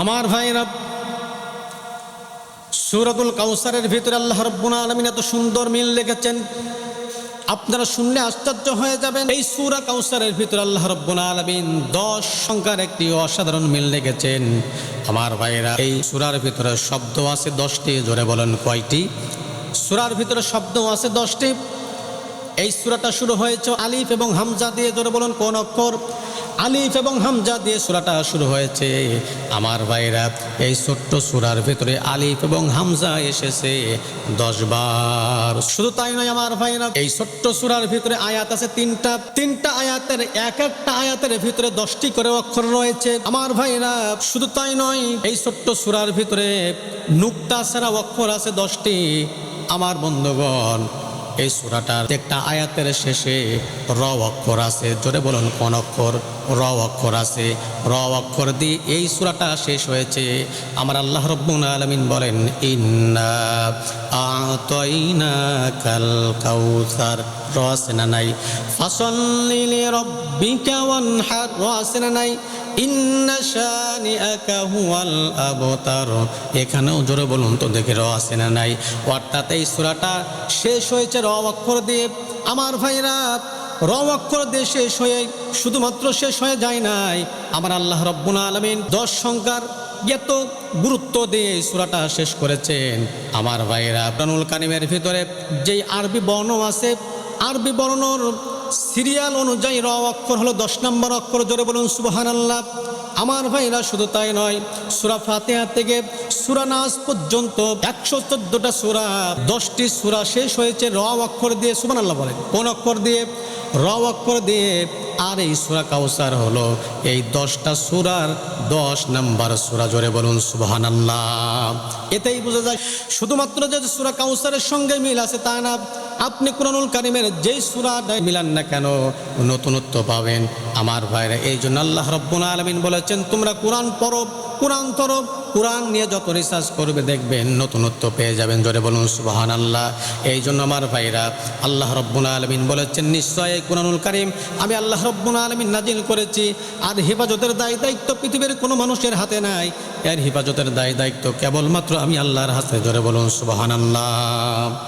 আমার ভাইরা সুরতুল কাউসারের ভিতরে আল্লাহ রব্বুল আলমিন এত সুন্দর মিল লেগেছেন আপনারা শুনলে আশ্চর্য হয়ে যাবেন। এই সুরা কাউসারের ভিতরে আল্লাহ রব্বুল আলমিন দশ সংখ্যার একটি অসাধারণ মিল লেগেছেন আমার ভাইরা এই সুরার ভিতরে শব্দ আছে দশটি, জোরে বলেন কয়টি? সুরার ভিতরে শব্দ আছে দশটি। এই সুরাটা শুরু হয়েছে আলিফ এবং হামজা দিয়ে ধরে বলুন, কোন অক্ষর? আলিফ এবং হামজা দিয়ে সুরাটা শুরু হয়েছে। আমার ভাইরা, এই ছোট্ট সুরার ভিতরে আলিফ এবং হামজা এসেছে দশ বার। শুধু তাই নয়, আমার ভাইরা, এই ছোট্ট সুরার ভিতরে আয়াত আছে তিনটা। তিনটা আয়াতের, এক একটা আয়াতের ভিতরে দশটি করে অক্ষর রয়েছে। আমার ভাইরা, শুধু তাই নয়, এই ছোট্ট সুরার ভিতরে নুক্তা ছাড়া অক্ষর আছে দশটি। আমার বন্ধুগণ এই সুরাটার একটা আয়াতের শেষে র অক্ষর আছে। জোরে বলুন, কোন অক্ষর? র অক্ষর আছে। র অক্ষর দিয়ে এই সুরাটা শেষ হয়েছে। আমার আল্লাহ রব্বুল আলমিন বলেন, ইন্না আতইনা কাল কাউসার। র আছে না নাই? ফাসল্লি লিরাব্বিকা ওয়ানহার। র আছে না নাই? এখানেও জোরে বলুন তো, দেখে র আছে না নাই? অর্থাৎ এই সূরাটা শেষ হয়েছে র অক্ষর দিয়ে। আমার ভাইরা র অক্ষর দিয়ে শেষ হয়ে শুধুমাত্র শেষ হয়ে যায় নাই। আমার আল্লাহ রব্বুল আলমিন দশ সংখ্যার এত গুরুত্ব দিয়ে সূরাটা শেষ করেছেন। আমার ভাইরা প্রানুল কানিমের ভিতরে যেই আরবি বর্ণ আছে, আরবি বর্ণর সিরিয়াল অনুযায়ী র অক্ষর হলো দশ নম্বর অক্ষর, জোরে বলুন সুবহান আল্লাহ আমার ভাইরা শুধু তাই নয়, সুরা ফাতেহা থেকে সুরা নাস পর্যন্ত একশো চোদ্দটা সুরা, দশটি সুরা শেষ হয়েছে র অক্ষর দিয়ে সুবান আল্লাহ বলেন। কোন অক্ষর দিয়ে? র অক্ষর দিয়ে আর এই সুরা কাউসার হলো এই দশটা সুরার দশ নাম্বার সুরা। জোরে বলুন সুবাহান আল্লাহ এতেই বোঝা যায়, শুধুমাত্র যে সুরা কাউসারের সঙ্গে মিল আছে তা না, আপনি কোরআনুল কারিমের যেই সুরাটাই মিলান না কেন, নতুনত্ব পাবেন। আমার ভাইরা এই জন্য আল্লাহ রব্বুল আলমিন বলেছেন, তোমরা কোরআন পড়ো কোরআন তরফ কোরআন নিয়ে যত রিসার্চ করবে দেখবেন নতুনত্ব পেয়ে যাবেন। জোরে বলুন সুবাহান আল্লাহ এই জন্য আমার ভাইরা, আল্লাহ রব্বুল আলমিন বলেছেন, নিশ্চয় কোরআনুল কারিম আমি আল্লাহ রব্বুল আলমিন নাজিল করেছি। আর হেফাজতের দায় দায়িত্ব পৃথিবীর কোনো মানুষের হাতে নাই। এর হেফাজতের দায় দায়িত্ব কেবলমাত্র আমি আল্লাহর হাতে, জোরে বলুন সুবাহান আল্লাহ